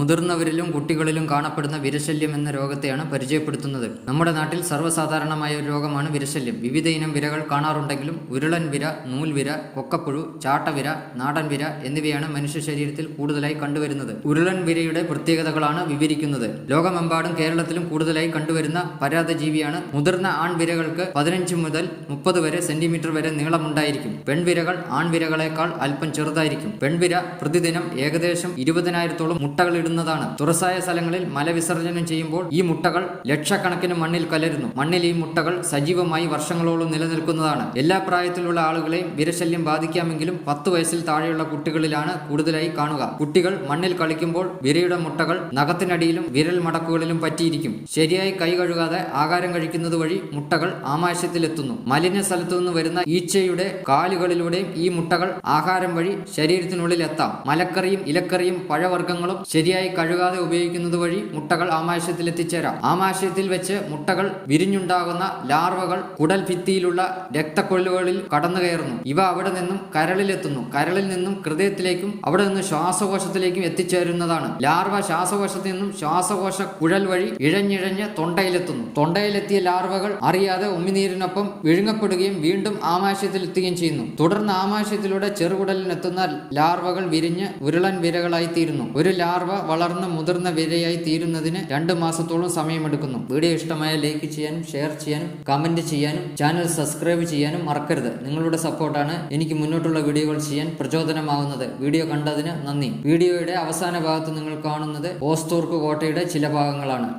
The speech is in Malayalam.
മുതിർന്നവരിലും കുട്ടികളിലും കാണപ്പെടുന്ന വിരശല്യം എന്ന രോഗത്തെയാണ് പരിചയപ്പെടുത്തുന്നത്. നമ്മുടെ നാട്ടിൽ സർവസാധാരണമായ ഒരു രോഗമാണ് വിരശല്യം. വിവിധ ഇനം വിരകൾ കാണാറുണ്ടെങ്കിലും ഉരുളൻ വിര നൂൽവിര കൊക്കപ്പുഴു ചാട്ടവിര നാടൻ വിര എന്നിവയാണ് മനുഷ്യ ശരീരത്തിൽ കൂടുതലായി കണ്ടുവരുന്നത്. ഉരുളൻ വിരയുടെ പ്രത്യേകതകളാണ് വിവരിക്കുന്നത്. ലോകമെമ്പാടും കേരളത്തിലും കൂടുതലായി കണ്ടുവരുന്ന പരാതജീവിയാണ് മുതിർന്ന ആൺവിരകൾക്ക് പതിനഞ്ച് മുതൽ മുപ്പത് വരെ സെന്റിമീറ്റർ വരെ നീളമുണ്ടായിരിക്കും. പെൺവിരകൾ ആൺവിരകളെക്കാൾ അല്പം ചെറുതായിരിക്കും. പെൺവിര പ്രതിദിനം ഏകദേശം ഇരുപതിനായിരത്തോളം മുട്ടകൾ ഇടുന്നതാണ് തുറസായ സ്ഥലങ്ങളിൽ മലവിസർജനം ചെയ്യുമ്പോൾ ഈ മുട്ടകൾ ലക്ഷക്കണക്കിന് മണ്ണിൽ കലരുന്നു. മണ്ണിൽ ഈ മുട്ടകൾ സജീവമായി വർഷങ്ങളോളം നിലനിൽക്കുന്നതാണ്. എല്ലാ പ്രായത്തിലുള്ള ആളുകളെയും വിരശല്യം ബാധിക്കാമെങ്കിലും പത്ത് വയസ്സിൽ താഴെയുള്ള കുട്ടികളിലാണ് കൂടുതലായി കാണുക. കുട്ടികൾ മണ്ണിൽ കളിക്കുമ്പോൾ വിരയുടെ മുട്ടകൾ നഖത്തിനടിയിലും വിരൽ മടക്കുകളിലും പറ്റിയിരിക്കും. ശരിയായി കൈ കഴുകാതെ ആഹാരം കഴിക്കുന്നത് വഴി മുട്ടകൾ ആമാശയത്തിലെത്തുന്നു മലിന സ്ഥലത്തു നിന്ന് വരുന്ന ഈച്ചയുടെ കാലുകളിലൂടെയും ഈ മുട്ടകൾ ആഹാരം വഴി ശരീരത്തിനുള്ളിൽ എത്താം. മലക്കറിയും ഇലക്കറിയും പഴവർഗങ്ങളും ശരിയായി കഴുകാതെ ഉപയോഗിക്കുന്നത് വഴി മുട്ടകൾ ആമാശയത്തിൽ എത്തിച്ചേരാം ആമാശയത്തിൽ വെച്ച് മുട്ടകൾ വിരിഞ്ഞുണ്ടാകുന്ന ലാർവകൾ കുടൽ ഭിത്തിയിലുള്ള രക്തക്കൊള്ളുകളിൽ കടന്നു കയറുന്നു ഇവ അവിടെ നിന്നും കരളിലെത്തുന്നു. കരളിൽ നിന്നും ഹൃദയത്തിലേക്കും അവിടെ നിന്നും ശ്വാസകോശത്തിലേക്കും എത്തിച്ചേരുന്നതാണ്. ലാർവ ശ്വാസകോശത്തിൽ നിന്നും ശ്വാസകോശ കുഴൽ വഴി ഇഴഞ്ഞിഴഞ്ഞ് തൊണ്ടയിലെത്തുന്നു. തൊണ്ടയിലെത്തിയ ലാർവകൾ അറിയാതെ ഉമിനീരിനൊപ്പം വിഴുങ്ങപ്പെടുകയും വീണ്ടും ആമാശയത്തിൽ എത്തുകയും ചെയ്യുന്നു. തുടർന്ന് ആമാശയത്തിലൂടെ ചെറുകുടലിനെത്തുന്ന ലാർവകൾ വിരിഞ്ഞ് ഉരുളൻ വിരകളായി തീരുന്നു. ഒരു ലാർവ വളർന്ന് മുതിർന്ന വിരയായി തീരുന്നതിന് രണ്ട് മാസത്തോളം സമയമെടുക്കുന്നു. വീഡിയോ ഇഷ്ടമായ ലൈക്ക് ചെയ്യാനും ഷെയർ ചെയ്യാനും കമന്റ് ചെയ്യാനും ചാനൽ സബ്സ്ക്രൈബ് ചെയ്യാനും മറക്കരുത്. നിങ്ങളുടെ സപ്പോർട്ടാണ് എനിക്ക് മുന്നോട്ടുള്ള വീഡിയോകൾ ചെയ്യാൻ പ്രചോദനമാകുന്നത് വീഡിയോ കണ്ടതിന് നന്ദി. വീഡിയോയുടെ അവസാന ഭാഗത്ത് നിങ്ങൾ കാണുന്നത് ഓസ്തൂർക്ക് കോട്ടയുടെ ചില ഭാഗങ്ങളാണ്.